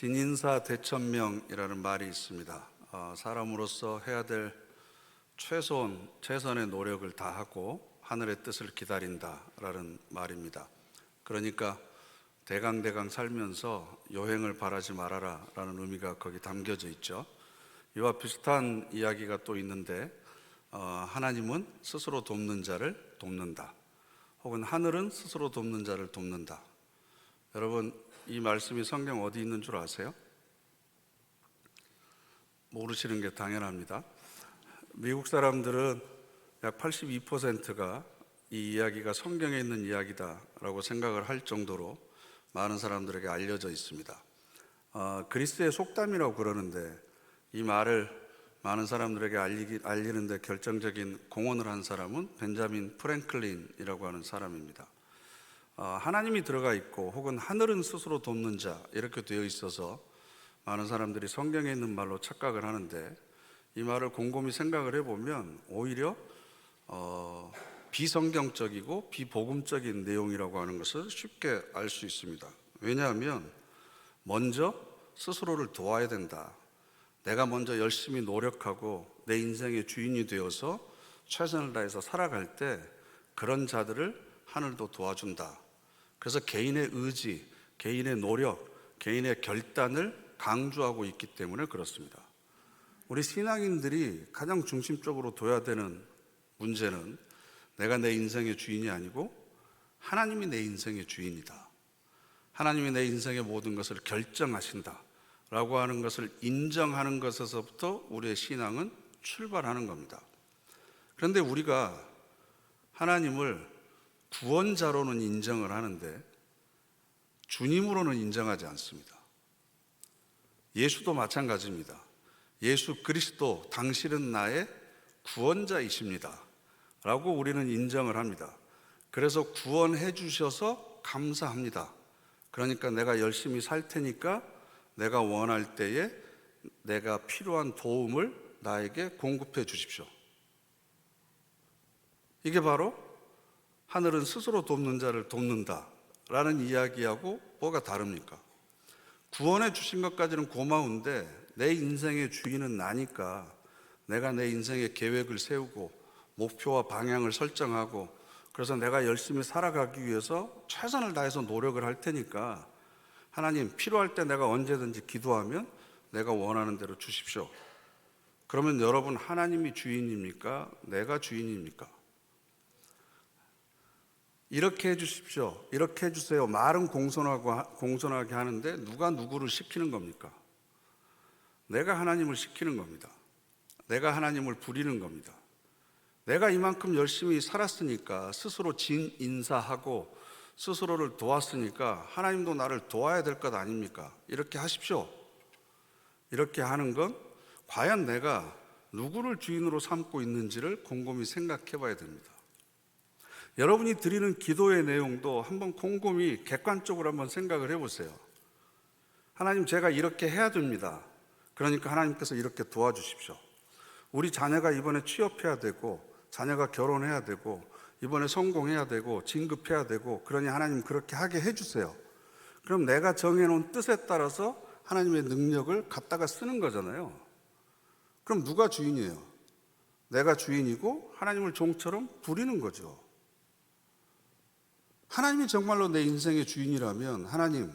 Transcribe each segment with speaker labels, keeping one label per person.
Speaker 1: 진인사 대천명이라는 말이 있습니다. 어, 사람으로서 해야 될 최소한 최선의 노력을 다하고 하늘의 뜻을 기다린다라는 말입니다. 그러니까 대강대강 살면서 요행을 바라지 말아라라는 의미가 거기 담겨져 있죠. 이와 비슷한 이야기가 또 있는데 어, 하나님은 스스로 돕는 자를 돕는다. 혹은 하늘은 스스로 돕는 자를 돕는다. 여러분 이 말씀이 성경 어디 있는 줄 아세요? 모르시는 게 당연합니다. 미국 사람들은 약 82%가 이 이야기가 성경에 있는 이야기다라고 생각을 할 정도로 많은 사람들에게 알려져 있습니다. 어, 그리스의 속담이라고 그러는데 이 말을 많은 사람들에게 알리기, 알리는데 결정적인 공헌을 한 사람은 벤자민 프랭클린이라고 하는 사람입니다. 어, 하나님이 들어가 있고 혹은 하늘은 스스로 돕는 자 이렇게 되어 있어서 많은 사람들이 성경에 있는 말로 착각을 하는데 이 말을 곰곰이 생각을 해보면 오히려 어, 비성경적이고 비복음적인 내용이라고 하는 것을 쉽게 알 수 있습니다. 왜냐하면 먼저 스스로를 도와야 된다. 내가 먼저 열심히 노력하고 내 인생의 주인이 되어서 최선을 다해서 살아갈 때 그런 자들을 하늘도 도와준다. 그래서 개인의 의지, 개인의 노력, 개인의 결단을 강조하고 있기 때문에 그렇습니다. 우리 신앙인들이 가장 중심적으로 둬야 되는 문제는 내가 내 인생의 주인이 아니고 하나님이 내 인생의 주인이다. 하나님이 내 인생의 모든 것을 결정하신다. 라고 하는 것을 인정하는 것에서부터 우리의 신앙은 출발하는 겁니다. 그런데 우리가 하나님을 구원자로는 인정을 하는데 주님으로는 인정하지 않습니다. 예수도 마찬가지입니다. 예수 그리스도 당신은 나의 구원자이십니다. 라고 우리는 인정을 합니다. 그래서 구원해 주셔서 감사합니다. 그러니까 내가 열심히 살 테니까 내가 원할 때에 내가 필요한 도움을 나에게 공급해 주십시오. 이게 바로 하늘은 스스로 돕는 자를 돕는다 라는 이야기하고 뭐가 다릅니까? 구원해 주신 것까지는 고마운데 내 인생의 주인은 나니까 내가 내 인생의 계획을 세우고 목표와 방향을 설정하고 그래서 내가 열심히 살아가기 위해서 최선을 다해서 노력을 할 테니까 하나님 필요할 때 내가 언제든지 기도하면 내가 원하는 대로 주십시오. 그러면 여러분 하나님이 주인입니까? 내가 주인입니까? 이렇게 해 주십시오. 이렇게 해 주세요. 말은 공손하고 공손하게 하는데 누가 누구를 시키는 겁니까? 내가 하나님을 시키는 겁니다. 내가 하나님을 부리는 겁니다. 내가 이만큼 열심히 살았으니까 스스로 진 인사하고 스스로를 도왔으니까 하나님도 나를 도와야 될 것 아닙니까? 이렇게 하십시오. 이렇게 하는 건 과연 내가 누구를 주인으로 삼고 있는지를 곰곰이 생각해 봐야 됩니다. 여러분이 드리는 기도의 내용도 한번 곰곰이 객관적으로 한번 생각을 해 보세요. 하나님, 제가 이렇게 해야 됩니다. 그러니까 하나님께서 이렇게 도와주십시오. 우리 자녀가 이번에 취업해야 되고, 자녀가 결혼해야 되고, 이번에 성공해야 되고, 진급해야 되고, 그러니 하나님 그렇게 하게 해주세요. 그럼 내가 정해놓은 뜻에 따라서 하나님의 능력을 갖다가 쓰는 거잖아요. 그럼 누가 주인이에요? 내가 주인이고 하나님을 종처럼 부리는 거죠. 하나님이 정말로 내 인생의 주인이라면 하나님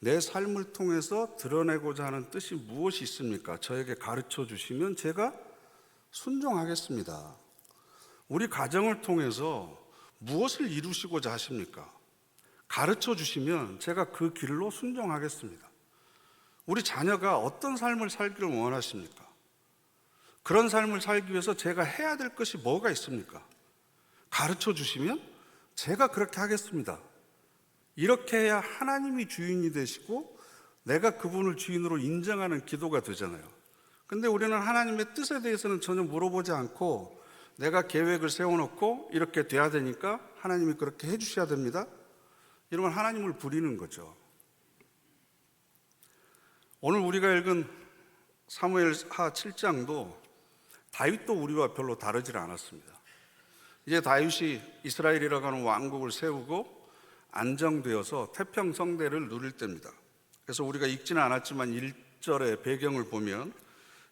Speaker 1: 내 삶을 통해서 드러내고자 하는 뜻이 무엇이 있습니까? 저에게 가르쳐 주시면 제가 순종하겠습니다. 우리 가정을 통해서 무엇을 이루시고자 하십니까? 가르쳐 주시면 제가 그 길로 순종하겠습니다. 우리 자녀가 어떤 삶을 살기를 원하십니까? 그런 삶을 살기 위해서 제가 해야 될 것이 뭐가 있습니까? 가르쳐 주시면 제가 그렇게 하겠습니다. 이렇게 해야 하나님이 주인이 되시고 내가 그분을 주인으로 인정하는 기도가 되잖아요. 근데 우리는 하나님의 뜻에 대해서는 전혀 물어보지 않고 내가 계획을 세워놓고 이렇게 돼야 되니까 하나님이 그렇게 해주셔야 됩니다. 이러면 하나님을 부리는 거죠. 오늘 우리가 읽은 사무엘 하 7장도 다윗도 우리와 별로 다르질 않았습니다. 이제 다윗이 이스라엘이라고 하는 왕국을 세우고 안정되어서 태평성대를 누릴 때입니다. 그래서 우리가 읽지는 않았지만 1절의 배경을 보면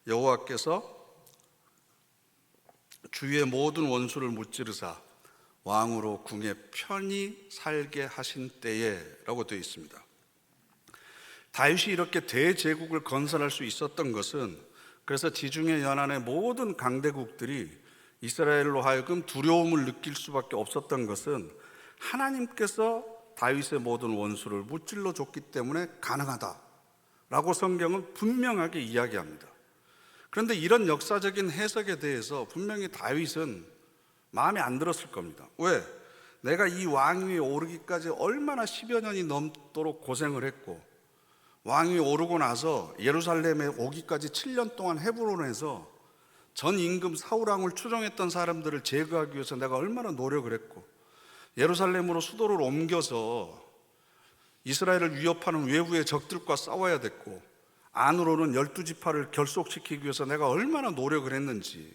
Speaker 1: 여호와께서 주의 모든 원수를 무찌르사 왕으로 궁에 편히 살게 하신 때에라고 되어 있습니다. 다윗이 이렇게 대제국을 건설할 수 있었던 것은 그래서 지중해 연안의 모든 강대국들이 이스라엘로 하여금 두려움을 느낄 수밖에 없었던 것은 하나님께서 다윗의 모든 원수를 무찔러 줬기 때문에 가능하다라고 성경은 분명하게 이야기합니다. 그런데 이런 역사적인 해석에 대해서 분명히 다윗은 마음에 안 들었을 겁니다. 왜? 내가 이 왕위에 오르기까지 얼마나 10여 년이 넘도록 고생을 했고 왕이 오르고 나서 예루살렘에 오기까지 7년 동안 헤브론에서 전 임금 사울왕을 추종했던 사람들을 제거하기 위해서 내가 얼마나 노력을 했고 예루살렘으로 수도를 옮겨서 이스라엘을 위협하는 외부의 적들과 싸워야 됐고 안으로는 열두 지파를 결속시키기 위해서 내가 얼마나 노력을 했는지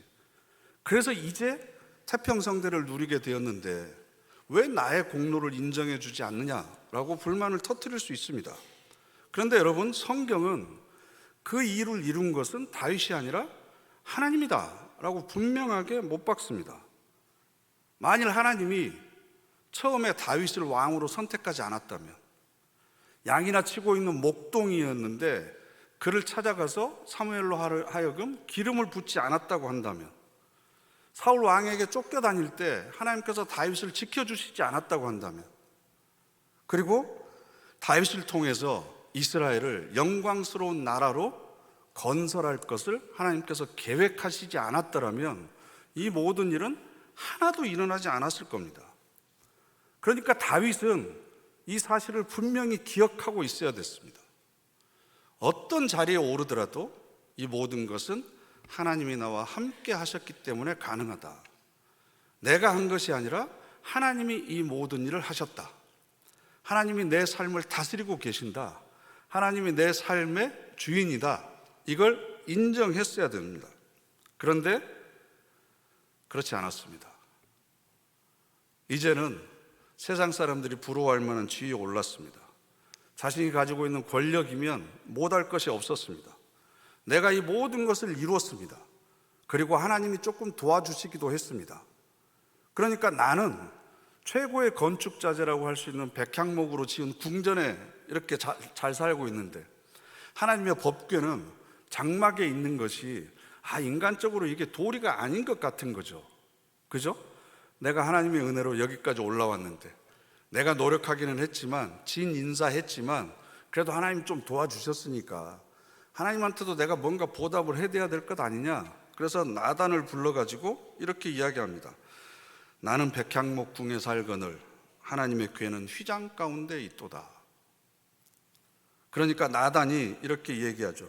Speaker 1: 그래서 이제 태평성대를 누리게 되었는데 왜 나의 공로를 인정해 주지 않느냐라고 불만을 터뜨릴 수 있습니다. 그런데 여러분 성경은 그 일을 이룬 것은 다윗이 아니라 하나님이다 라고 분명하게 못 박습니다. 만일 하나님이 처음에 다윗을 왕으로 선택하지 않았다면 양이나 치고 있는 목동이었는데 그를 찾아가서 사무엘로 하여금 기름을 붓지 않았다고 한다면 사울 왕에게 쫓겨다닐 때 하나님께서 다윗을 지켜주시지 않았다고 한다면 그리고 다윗을 통해서 이스라엘을 영광스러운 나라로 건설할 것을 하나님께서 계획하시지 않았더라면 이 모든 일은 하나도 일어나지 않았을 겁니다. 그러니까 다윗은 이 사실을 분명히 기억하고 있어야 됐습니다. 어떤 자리에 오르더라도 이 모든 것은 하나님이 나와 함께 하셨기 때문에 가능하다. 내가 한 것이 아니라 하나님이 이 모든 일을 하셨다. 하나님이 내 삶을 다스리고 계신다. 하나님이 내 삶의 주인이다. 이걸 인정했어야 됩니다. 그런데 그렇지 않았습니다. 이제는 세상 사람들이 부러워할 만한 지위에 올랐습니다. 자신이 가지고 있는 권력이면 못할 것이 없었습니다. 내가 이 모든 것을 이루었습니다. 그리고 하나님이 조금 도와주시기도 했습니다. 그러니까 나는 최고의 건축자재라고 할 수 있는 백향목으로 지은 궁전에 이렇게 잘, 잘 살고 있는데 하나님의 법궤는 장막에 있는 것이 아 인간적으로 이게 도리가 아닌 것 같은 거죠. 그죠? 내가 하나님의 은혜로 여기까지 올라왔는데 내가 노력하기는 했지만 진 인사했지만 그래도 하나님 좀 도와주셨으니까 하나님한테도 내가 뭔가 보답을 해야 될 것 아니냐. 그래서 나단을 불러가지고 이렇게 이야기합니다. 나는 백향목 궁에 살거늘 하나님의 괴는 휘장 가운데 있도다. 그러니까 나단이 이렇게 얘기하죠.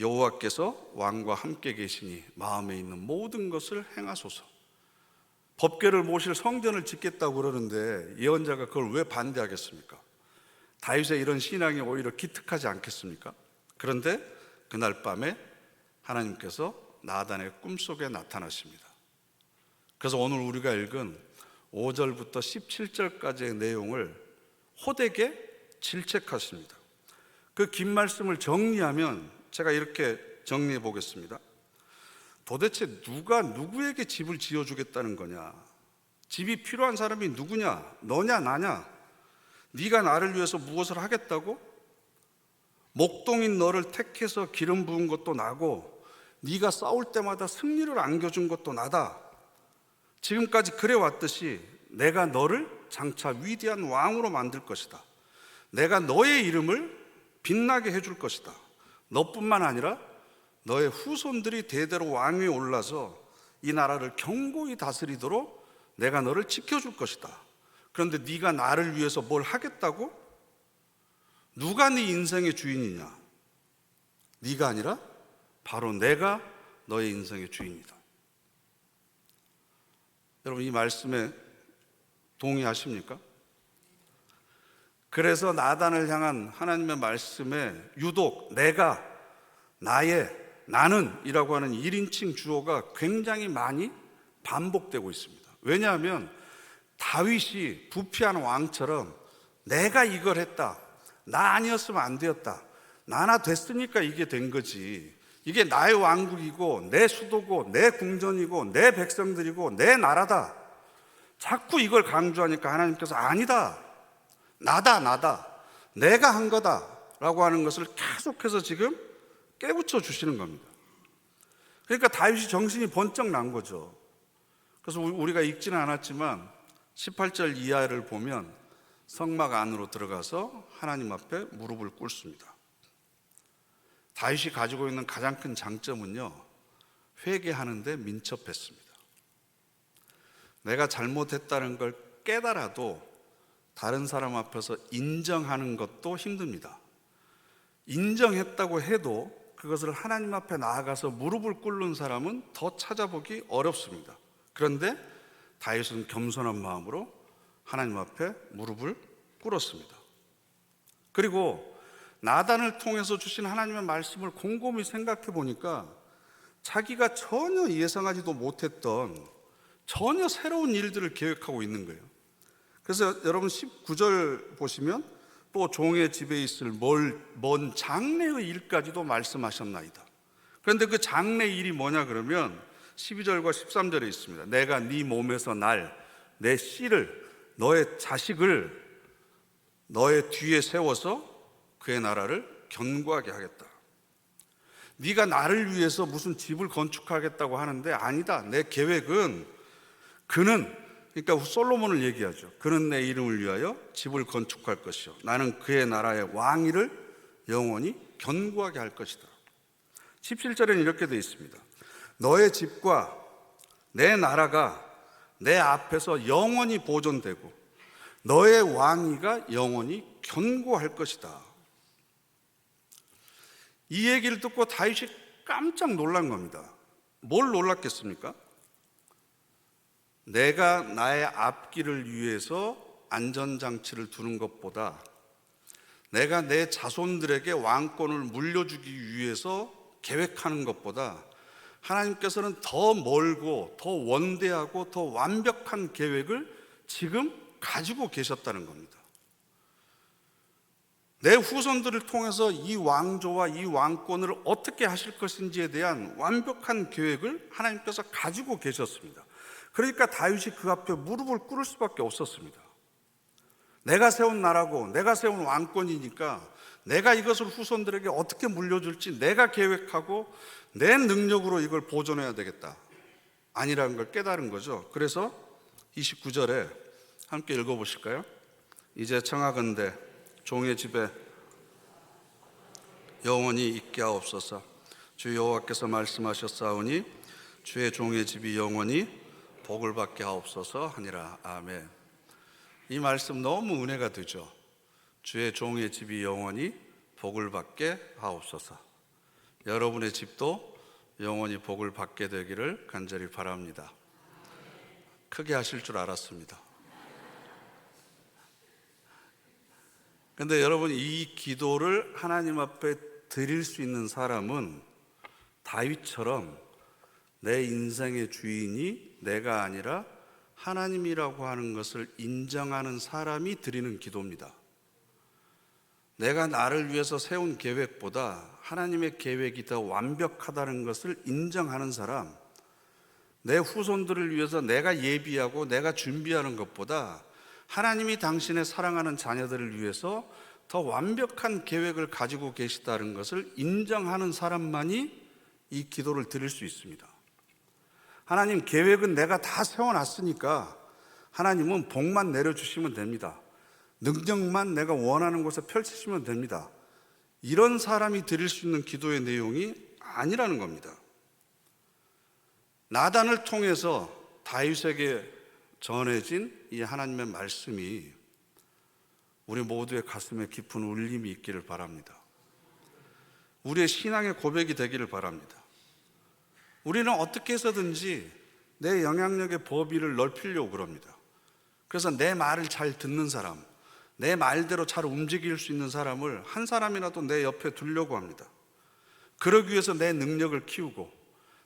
Speaker 1: 여호와께서 왕과 함께 계시니 마음에 있는 모든 것을 행하소서. 법궤를 모실 성전을 짓겠다고 그러는데 예언자가 그걸 왜 반대하겠습니까? 다윗의 이런 신앙이 오히려 기특하지 않겠습니까? 그런데 그날 밤에 하나님께서 나단의 꿈속에 나타나십니다. 그래서 오늘 우리가 읽은 5절부터 17절까지의 내용을 호되게 질책하십니다. 그 긴 말씀을 정리하면 제가 이렇게 정리해 보겠습니다. 도대체 누가 누구에게 집을 지어 주겠다는 거냐? 집이 필요한 사람이 누구냐? 너냐 나냐? 네가 나를 위해서 무엇을 하겠다고? 목동인 너를 택해서 기름 부은 것도 나고 네가 싸울 때마다 승리를 안겨준 것도 나다. 지금까지 그래 왔듯이 내가 너를 장차 위대한 왕으로 만들 것이다. 내가 너의 이름을 빛나게 해줄 것이다. 너뿐만 아니라 너의 후손들이 대대로 왕위에 올라서 이 나라를 경고히 다스리도록 내가 너를 지켜줄 것이다. 그런데 네가 나를 위해서 뭘 하겠다고? 누가 네 인생의 주인이냐? 네가 아니라 바로 내가 너의 인생의 주인이다. 여러분 이 말씀에 동의하십니까? 그래서 나단을 향한 하나님의 말씀에 유독 내가 나의 나는이라고 하는 1인칭 주어가 굉장히 많이 반복되고 있습니다. 왜냐하면 다윗이 부패한 왕처럼 내가 이걸 했다. 나 아니었으면 안 되었다. 나나 됐으니까 이게 된 거지. 이게 나의 왕국이고 내 수도고 내 궁전이고 내 백성들이고 내 나라다. 자꾸 이걸 강조하니까 하나님께서 아니다. 나다 나다. 내가 한 거다 라고 하는 것을 계속해서 지금 깨우쳐 주시는 겁니다. 그러니까 다윗이 정신이 번쩍 난 거죠. 그래서 우리가 읽지는 않았지만 18절 이하를 보면 성막 안으로 들어가서 하나님 앞에 무릎을 꿇습니다. 다윗이 가지고 있는 가장 큰 장점은요, 회개하는데 민첩했습니다. 내가 잘못했다는 걸 깨달아도 다른 사람 앞에서 인정하는 것도 힘듭니다. 인정했다고 해도 그것을 하나님 앞에 나아가서 무릎을 꿇는 사람은 더 찾아보기 어렵습니다. 그런데 다윗은 겸손한 마음으로 하나님 앞에 무릎을 꿇었습니다. 그리고 나단을 통해서 주신 하나님의 말씀을 곰곰이 생각해 보니까 자기가 전혀 예상하지도 못했던 전혀 새로운 일들을 계획하고 있는 거예요. 그래서 여러분 19절 보시면 또 종의 집에 있을 멀, 먼 장래의 일까지도 말씀하셨나이다. 그런데 그 장래 일이 뭐냐 그러면 12절과 13절에 있습니다. 내가 네 몸에서 날, 내 씨를, 너의 자식을 너의 뒤에 세워서 그의 나라를 견고하게 하겠다. 네가 나를 위해서 무슨 집을 건축하겠다고 하는데 아니다. 내 계획은 그는 그러니까 솔로몬을 얘기하죠. 그는 내 이름을 위하여 집을 건축할 것이요. 나는 그의 나라의 왕위를 영원히 견고하게 할 것이다. 17절에는 이렇게 되어 있습니다. 너의 집과 내 나라가 내 앞에서 영원히 보존되고 너의 왕위가 영원히 견고할 것이다. 이 얘기를 듣고 다윗이 깜짝 놀란 겁니다. 뭘 놀랐겠습니까? 내가 나의 앞길을 위해서 안전장치를 두는 것보다 내가 내 자손들에게 왕권을 물려주기 위해서 계획하는 것보다 하나님께서는 더 멀고 더 원대하고 더 완벽한 계획을 지금 가지고 계셨다는 겁니다. 내 후손들을 통해서 이 왕조와 이 왕권을 어떻게 하실 것인지에 대한 완벽한 계획을 하나님께서 가지고 계셨습니다. 그러니까 다윗이 그 앞에 무릎을 꿇을 수밖에 없었습니다. 내가 세운 나라고 내가 세운 왕권이니까 내가 이것을 후손들에게 어떻게 물려줄지 내가 계획하고 내 능력으로 이걸 보존해야 되겠다. 아니라는 걸 깨달은 거죠. 그래서 29절에 함께 읽어보실까요? 이제 청하건대 종의 집에 영원히 있게 하옵소서. 주 여호와께서 말씀하셨사오니 주의 종의 집이 영원히 복을 받게 하옵소서 하니라. 아멘. 이 말씀 너무 은혜가 되죠. 주의 종의 집이 영원히 복을 받게 하옵소서. 여러분의 집도 영원히 복을 받게 되기를 간절히 바랍니다. 크게 하실 줄 알았습니다. 근데 여러분 이 기도를 하나님 앞에 드릴 수 있는 사람은 다윗처럼 내 인생의 주인이 내가 아니라 하나님이라고 하는 것을 인정하는 사람이 드리는 기도입니다. 내가 나를 위해서 세운 계획보다 하나님의 계획이 더 완벽하다는 것을 인정하는 사람, 내 후손들을 위해서 내가 예비하고 내가 준비하는 것보다 하나님이 당신의 사랑하는 자녀들을 위해서 더 완벽한 계획을 가지고 계시다는 것을 인정하는 사람만이 이 기도를 드릴 수 있습니다. 하나님 계획은 내가 다 세워놨으니까 하나님은 복만 내려주시면 됩니다. 능력만 내가 원하는 곳에 펼치시면 됩니다. 이런 사람이 드릴 수 있는 기도의 내용이 아니라는 겁니다. 나단을 통해서 다윗에게 전해진 이 하나님의 말씀이 우리 모두의 가슴에 깊은 울림이 있기를 바랍니다. 우리의 신앙의 고백이 되기를 바랍니다. 우리는 어떻게 해서든지 내 영향력의 범위를 넓히려고 그럽니다. 그래서 내 말을 잘 듣는 사람, 내 말대로 잘 움직일 수 있는 사람을 한 사람이라도 내 옆에 두려고 합니다. 그러기 위해서 내 능력을 키우고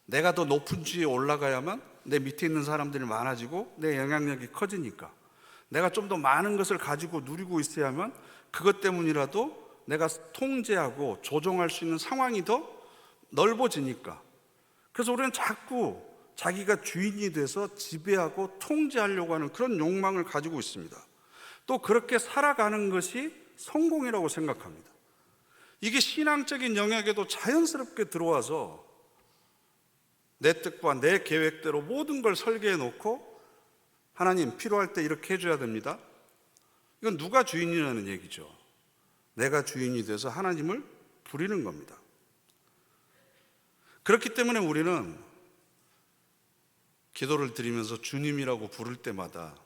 Speaker 1: 내가 더 높은 지에 올라가야만 내 밑에 있는 사람들이 많아지고 내 영향력이 커지니까 내가 좀 더 많은 것을 가지고 누리고 있어야만 그것 때문이라도 내가 통제하고 조종할 수 있는 상황이 더 넓어지니까. 그래서 우리는 자꾸 자기가 주인이 돼서 지배하고 통제하려고 하는 그런 욕망을 가지고 있습니다. 또 그렇게 살아가는 것이 성공이라고 생각합니다. 이게 신앙적인 영역에도 자연스럽게 들어와서 내 뜻과 내 계획대로 모든 걸 설계해 놓고 하나님 필요할 때 이렇게 해줘야 됩니다. 이건 누가 주인이라는 얘기죠. 내가 주인이 돼서 하나님을 부리는 겁니다. 그렇기 때문에 우리는 기도를 드리면서 주님이라고 부를 때마다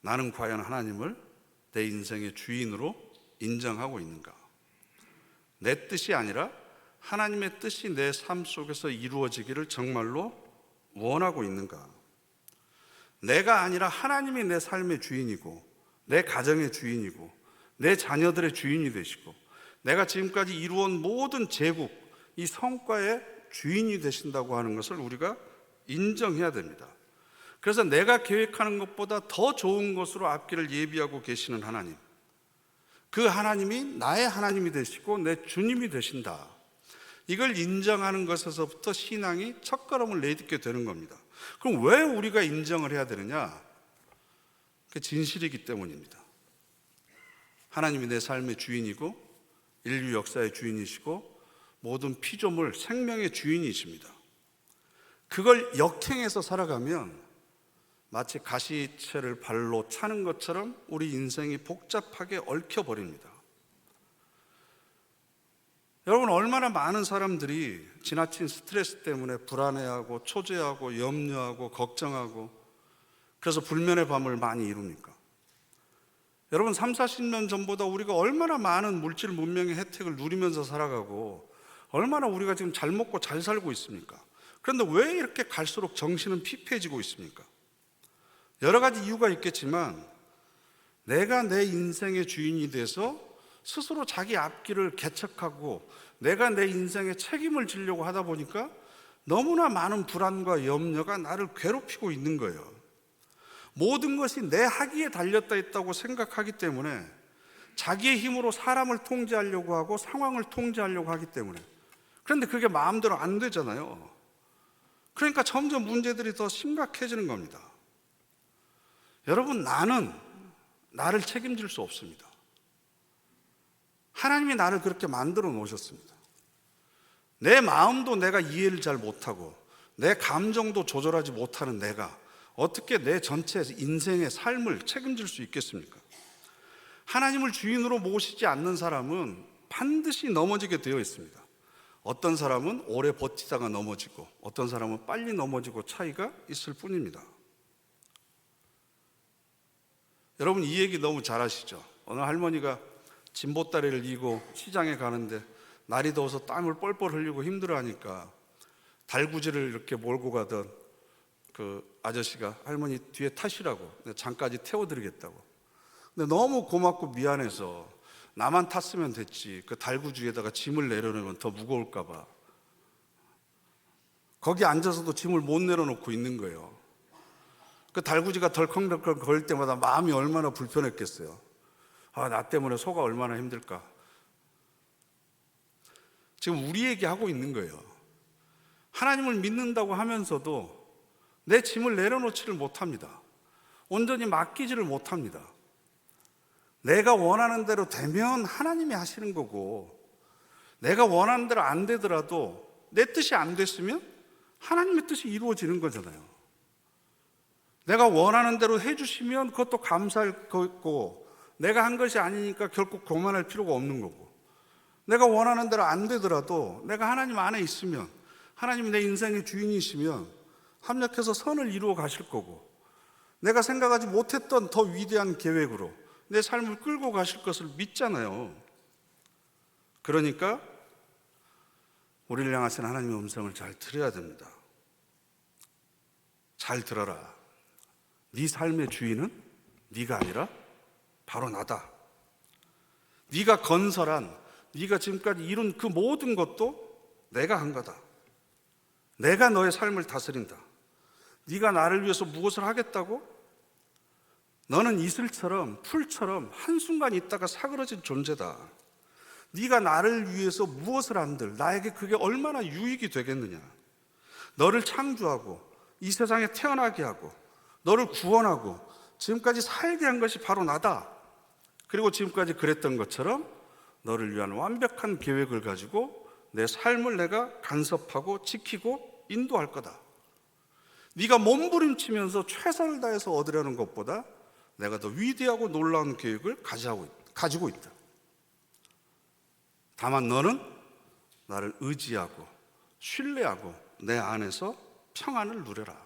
Speaker 1: 나는 과연 하나님을 내 인생의 주인으로 인정하고 있는가? 내 뜻이 아니라 하나님의 뜻이 내 삶 속에서 이루어지기를 정말로 원하고 있는가? 내가 아니라 하나님이 내 삶의 주인이고, 내 가정의 주인이고, 내 자녀들의 주인이 되시고, 내가 지금까지 이루어온 모든 제국, 이 성과의 주인이 되신다고 하는 것을 우리가 인정해야 됩니다. 그래서 내가 계획하는 것보다 더 좋은 것으로 앞길을 예비하고 계시는 하나님. 그 하나님이 나의 하나님이 되시고 내 주님이 되신다. 이걸 인정하는 것에서부터 신앙이 첫걸음을 내딛게 되는 겁니다. 그럼 왜 우리가 인정을 해야 되느냐? 그 진실이기 때문입니다. 하나님이 내 삶의 주인이고 인류 역사의 주인이시고 모든 피조물 생명의 주인이십니다. 그걸 역행해서 살아가면 마치 가시채를 발로 차는 것처럼 우리 인생이 복잡하게 얽혀버립니다. 여러분, 얼마나 많은 사람들이 지나친 스트레스 때문에 불안해하고 초조해하고 염려하고 걱정하고 그래서 불면의 밤을 많이 이룹니까? 여러분, 3, 40년 전보다 우리가 얼마나 많은 물질 문명의 혜택을 누리면서 살아가고 얼마나 우리가 지금 잘 먹고 잘 살고 있습니까? 그런데 왜 이렇게 갈수록 정신은 피폐해지고 있습니까? 여러 가지 이유가 있겠지만 내가 내 인생의 주인이 돼서 스스로 자기 앞길을 개척하고 내가 내 인생의 책임을 지려고 하다 보니까 너무나 많은 불안과 염려가 나를 괴롭히고 있는 거예요. 모든 것이 내 하기에 달렸다 있다고 생각하기 때문에 자기의 힘으로 사람을 통제하려고 하고 상황을 통제하려고 하기 때문에 그런데 그게 마음대로 안 되잖아요. 그러니까 점점 문제들이 더 심각해지는 겁니다. 여러분, 나는 나를 책임질 수 없습니다. 하나님이 나를 그렇게 만들어 놓으셨습니다. 내 마음도 내가 이해를 잘 못하고 내 감정도 조절하지 못하는 내가 어떻게 내 전체 인생의 삶을 책임질 수 있겠습니까? 하나님을 주인으로 모시지 않는 사람은 반드시 넘어지게 되어 있습니다. 어떤 사람은 오래 버티다가 넘어지고 어떤 사람은 빨리 넘어지고 차이가 있을 뿐입니다. 여러분 이 얘기 너무 잘 아시죠? 어느 할머니가 진보다리를 이고 시장에 가는데 날이 더워서 땀을 뻘뻘 흘리고 힘들어하니까 달구지를 이렇게 몰고 가던 그 아저씨가 할머니 뒤에 타시라고 장까지 태워드리겠다고. 근데 너무 고맙고 미안해서 나만 탔으면 됐지. 그 달구지에다가 짐을 내려놓으면 더 무거울까봐. 거기 앉아서도 짐을 못 내려놓고 있는 거예요. 그 달구지가 덜컹덜컹 거릴 때마다 마음이 얼마나 불편했겠어요. 아, 나 때문에 소가 얼마나 힘들까. 지금 우리 얘기하고 있는 거예요. 하나님을 믿는다고 하면서도 내 짐을 내려놓지를 못합니다. 온전히 맡기지를 못합니다. 내가 원하는 대로 되면 하나님이 하시는 거고, 내가 원하는 대로 안 되더라도 내 뜻이 안 됐으면 하나님의 뜻이 이루어지는 거잖아요. 내가 원하는 대로 해주시면 그것도 감사할 거고, 내가 한 것이 아니니까 결국 교만할 필요가 없는 거고, 내가 원하는 대로 안 되더라도 내가 하나님 안에 있으면, 하나님이 내 인생의 주인이시면 합력해서 선을 이루어 가실 거고, 내가 생각하지 못했던 더 위대한 계획으로 내 삶을 끌고 가실 것을 믿잖아요. 그러니까 우리를 향하신 하나님의 음성을 잘 들어야 됩니다. 잘 들어라. 네 삶의 주인은 네가 아니라 바로 나다. 네가 건설한 네가 지금까지 이룬 그 모든 것도 내가 한 거다. 내가 너의 삶을 다스린다. 네가 나를 위해서 무엇을 하겠다고? 너는 이슬처럼 풀처럼 한순간 있다가 사그러진 존재다. 네가 나를 위해서 무엇을 한들 나에게 그게 얼마나 유익이 되겠느냐. 너를 창조하고 이 세상에 태어나게 하고 너를 구원하고 지금까지 살게 한 것이 바로 나다. 그리고 지금까지 그랬던 것처럼 너를 위한 완벽한 계획을 가지고 내 삶을 내가 간섭하고 지키고 인도할 거다. 네가 몸부림치면서 최선을 다해서 얻으려는 것보다 내가 더 위대하고 놀라운 계획을 가지고 있다. 다만 너는 나를 의지하고 신뢰하고 내 안에서 평안을 누려라.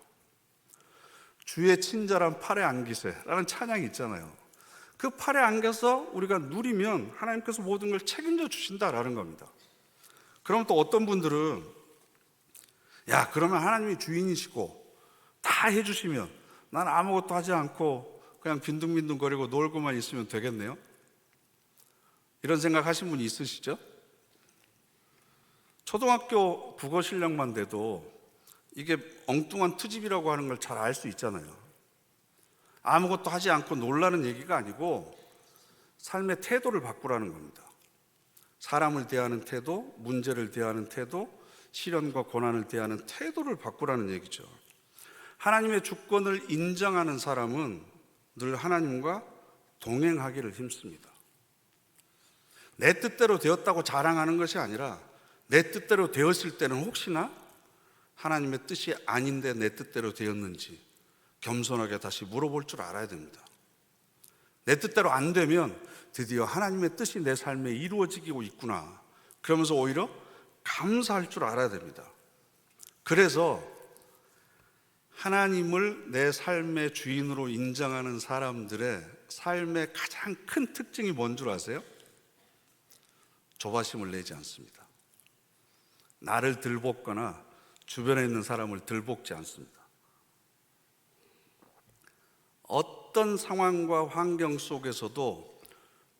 Speaker 1: 주의 친절한 팔에 안기세라는 찬양이 있잖아요. 그 팔에 안겨서 우리가 누리면 하나님께서 모든 걸 책임져 주신다라는 겁니다. 그럼 또 어떤 분들은 야 그러면 하나님이 주인이시고 다 해주시면 난 아무것도 하지 않고 그냥 빈둥빈둥거리고 놀고만 있으면 되겠네요. 이런 생각 하신 분이 있으시죠? 초등학교 국어 실력만 돼도 이게 엉뚱한 투집이라고 하는 걸 잘 알 수 있잖아요. 아무것도 하지 않고 놀라는 얘기가 아니고 삶의 태도를 바꾸라는 겁니다. 사람을 대하는 태도, 문제를 대하는 태도, 시련과 고난을 대하는 태도를 바꾸라는 얘기죠. 하나님의 주권을 인정하는 사람은 늘 하나님과 동행하기를 힘씁니다. 내 뜻대로 되었다고 자랑하는 것이 아니라 내 뜻대로 되었을 때는 혹시나 하나님의 뜻이 아닌데 내 뜻대로 되었는지 겸손하게 다시 물어볼 줄 알아야 됩니다. 내 뜻대로 안 되면 드디어 하나님의 뜻이 내 삶에 이루어지고 있구나. 그러면서 오히려 감사할 줄 알아야 됩니다. 그래서 하나님을 내 삶의 주인으로 인정하는 사람들의 삶의 가장 큰 특징이 뭔 줄 아세요? 조바심을 내지 않습니다. 나를 들볶거나 주변에 있는 사람을 들볶지 않습니다. 어떤 상황과 환경 속에서도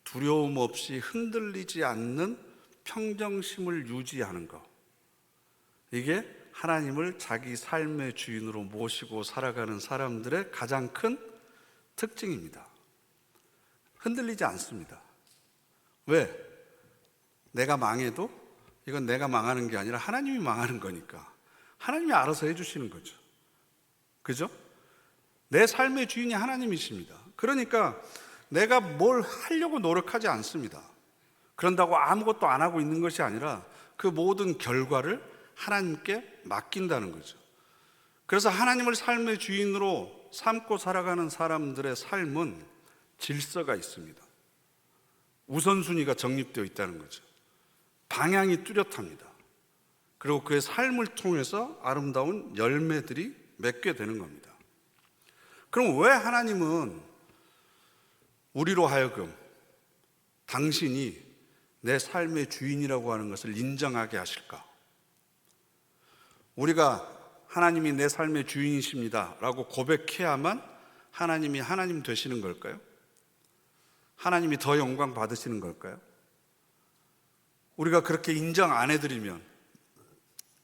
Speaker 1: 두려움 없이 흔들리지 않는 평정심을 유지하는 것. 이게 하나님을 자기 삶의 주인으로 모시고 살아가는 사람들의 가장 큰 특징입니다. 흔들리지 않습니다. 왜? 내가 망해도 이건 내가 망하는 게 아니라 하나님이 망하는 거니까. 하나님이 알아서 해주시는 거죠. 그죠? 내 삶의 주인이 하나님이십니다. 그러니까 내가 뭘 하려고 노력하지 않습니다. 그런다고 아무것도 안 하고 있는 것이 아니라 그 모든 결과를 하나님께 맡긴다는 거죠. 그래서 하나님을 삶의 주인으로 삼고 살아가는 사람들의 삶은 질서가 있습니다. 우선순위가 정립되어 있다는 거죠. 방향이 뚜렷합니다. 그리고 그의 삶을 통해서 아름다운 열매들이 맺게 되는 겁니다. 그럼 왜 하나님은 우리로 하여금 당신이 내 삶의 주인이라고 하는 것을 인정하게 하실까? 우리가 하나님이 내 삶의 주인이십니다. 라고 고백해야만 하나님이 하나님 되시는 걸까요? 하나님이 더 영광 받으시는 걸까요? 우리가 그렇게 인정 안 해드리면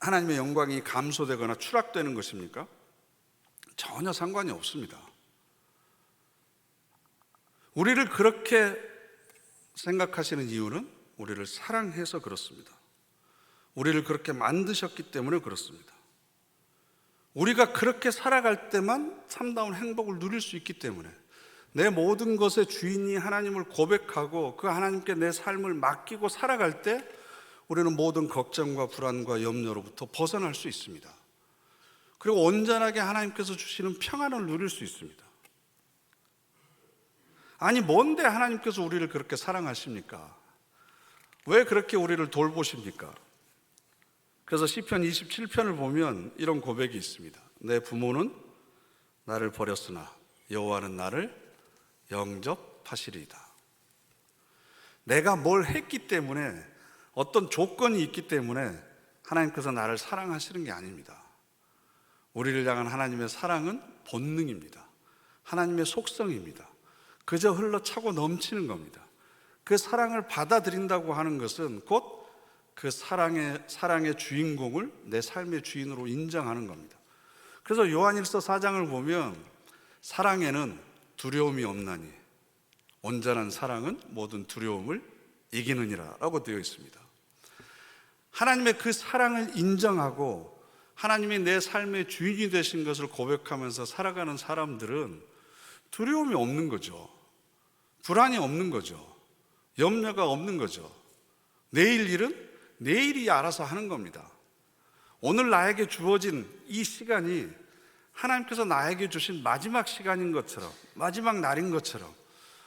Speaker 1: 하나님의 영광이 감소되거나 추락되는 것입니까? 전혀 상관이 없습니다. 우리를 그렇게 생각하시는 이유는 우리를 사랑해서 그렇습니다. 우리를 그렇게 만드셨기 때문에 그렇습니다. 우리가 그렇게 살아갈 때만 참다운 행복을 누릴 수 있기 때문에 내 모든 것의 주인이 하나님을 고백하고 그 하나님께 내 삶을 맡기고 살아갈 때 우리는 모든 걱정과 불안과 염려로부터 벗어날 수 있습니다. 그리고 온전하게 하나님께서 주시는 평안을 누릴 수 있습니다. 아니, 뭔데 하나님께서 우리를 그렇게 사랑하십니까? 왜 그렇게 우리를 돌보십니까? 그래서 시편 27편을 보면 이런 고백이 있습니다. 내 부모는 나를 버렸으나 여호와는 나를 영접하시리이다. 내가 뭘 했기 때문에 어떤 조건이 있기 때문에 하나님께서 나를 사랑하시는 게 아닙니다. 우리를 향한 하나님의 사랑은 본능입니다. 하나님의 속성입니다. 그저 흘러차고 넘치는 겁니다. 그 사랑을 받아들인다고 하는 것은 곧 그 사랑의 사랑의 주인공을 내 삶의 주인으로 인정하는 겁니다. 그래서 요한일서 4장을 보면 사랑에는 두려움이 없나니 온전한 사랑은 모든 두려움을 이기느니라라고 되어 있습니다. 하나님의 그 사랑을 인정하고 하나님이 내 삶의 주인이 되신 것을 고백하면서 살아가는 사람들은 두려움이 없는 거죠. 불안이 없는 거죠. 염려가 없는 거죠. 내일 일은 내일이 알아서 하는 겁니다. 오늘 나에게 주어진 이 시간이 하나님께서 나에게 주신 마지막 시간인 것처럼, 마지막 날인 것처럼,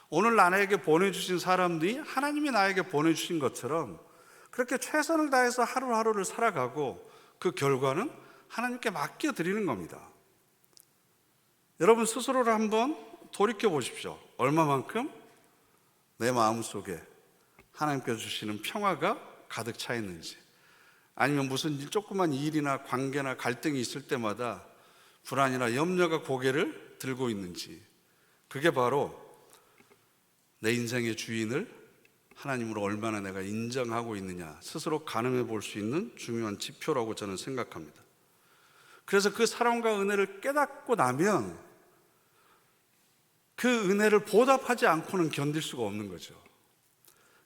Speaker 1: 오늘 나에게 보내주신 사람들이 하나님이 나에게 보내주신 것처럼 그렇게 최선을 다해서 하루하루를 살아가고 그 결과는 하나님께 맡겨드리는 겁니다. 여러분 스스로를 한번 돌이켜 보십시오. 얼마만큼 내 마음 속에 하나님께서 주시는 평화가 가득 차 있는지, 아니면 무슨 일, 조그만 일이나 관계나 갈등이 있을 때마다 불안이나 염려가 고개를 들고 있는지, 그게 바로 내 인생의 주인을 하나님으로 얼마나 내가 인정하고 있느냐 스스로 가늠해 볼 수 있는 중요한 지표라고 저는 생각합니다. 그래서 그 사랑과 은혜를 깨닫고 나면 그 은혜를 보답하지 않고는 견딜 수가 없는 거죠.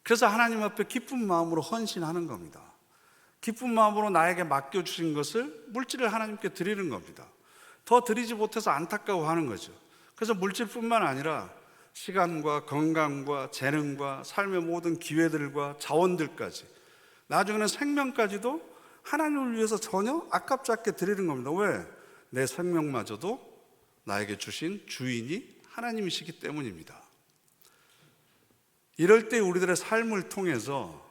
Speaker 1: 그래서 하나님 앞에 기쁜 마음으로 헌신하는 겁니다. 기쁜 마음으로 나에게 맡겨주신 것을 물질을 하나님께 드리는 겁니다. 더 드리지 못해서 안타까워하는 거죠. 그래서 물질뿐만 아니라 시간과 건강과 재능과 삶의 모든 기회들과 자원들까지 나중에는 생명까지도 하나님을 위해서 전혀 아깝지 않게 드리는 겁니다. 왜? 내 생명마저도 나에게 주신 주인이 하나님이시기 때문입니다. 이럴 때 우리들의 삶을 통해서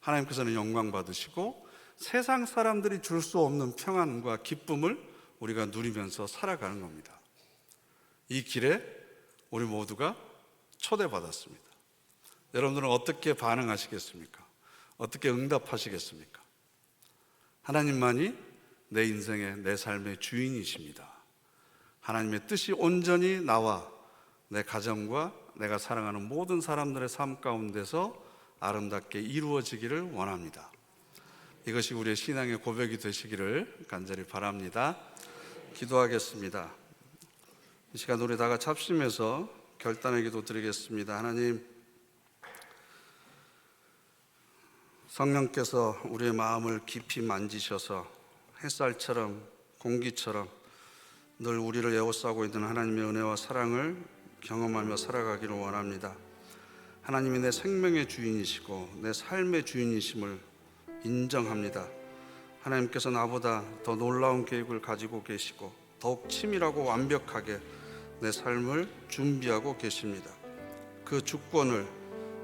Speaker 1: 하나님께서는 영광 받으시고 세상 사람들이 줄 수 없는 평안과 기쁨을 우리가 누리면서 살아가는 겁니다. 이 길에 우리 모두가 초대받았습니다. 여러분들은 어떻게 반응하시겠습니까? 어떻게 응답하시겠습니까? 하나님만이 내 인생의 내 삶의 주인이십니다. 하나님의 뜻이 온전히 나와 내 가정과 내가 사랑하는 모든 사람들의 삶 가운데서 아름답게 이루어지기를 원합니다. 이것이 우리의 신앙의 고백이 되시기를 간절히 바랍니다. 기도하겠습니다. 이 시간 우리 다 같이 합심해서 결단의 기도 드리겠습니다. 하나님, 성령께서 우리의 마음을 깊이 만지셔서 햇살처럼 공기처럼 늘 우리를 에워싸고 있는 하나님의 은혜와 사랑을 경험하며 살아가기를 원합니다. 하나님이 내 생명의 주인이시고 내 삶의 주인이심을 인정합니다. 하나님께서 나보다 더 놀라운 계획을 가지고 계시고 더욱 치밀하고 완벽하게 내 삶을 준비하고 계십니다. 그 주권을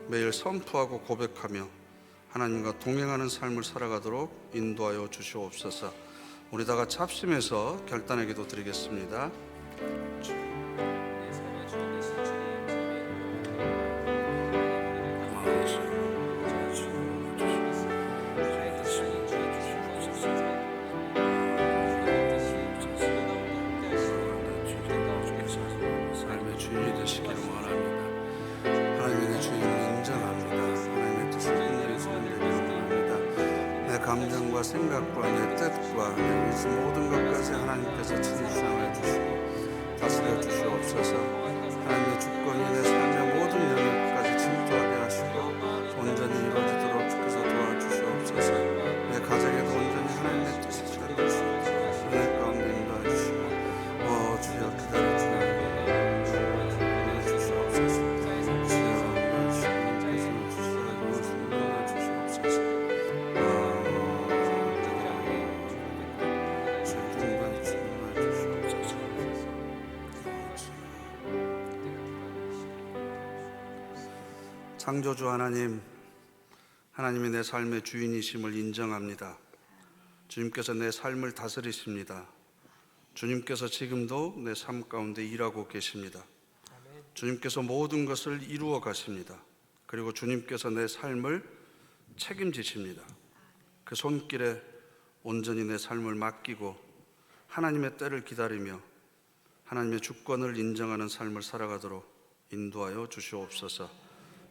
Speaker 1: 매일 선포하고 고백하며 하나님과 동행하는 삶을 살아가도록 인도하여 주시옵소서. 우리 다 같이 합심해서 결단의 기도 드리겠습니다. 생각과 내 뜻과 내 모든 것까지 하나님께서 친히 주장해 주시고 다스려 주시옵소서. 창조주 하나님, 하나님이 내 삶의 주인이심을 인정합니다. 주님께서 내 삶을 다스리십니다. 주님께서 지금도 내 삶 가운데 일하고 계십니다. 주님께서 모든 것을 이루어 가십니다. 그리고 주님께서 내 삶을 책임지십니다. 그 손길에 온전히 내 삶을 맡기고 하나님의 때를 기다리며 하나님의 주권을 인정하는 삶을 살아가도록 인도하여 주시옵소서.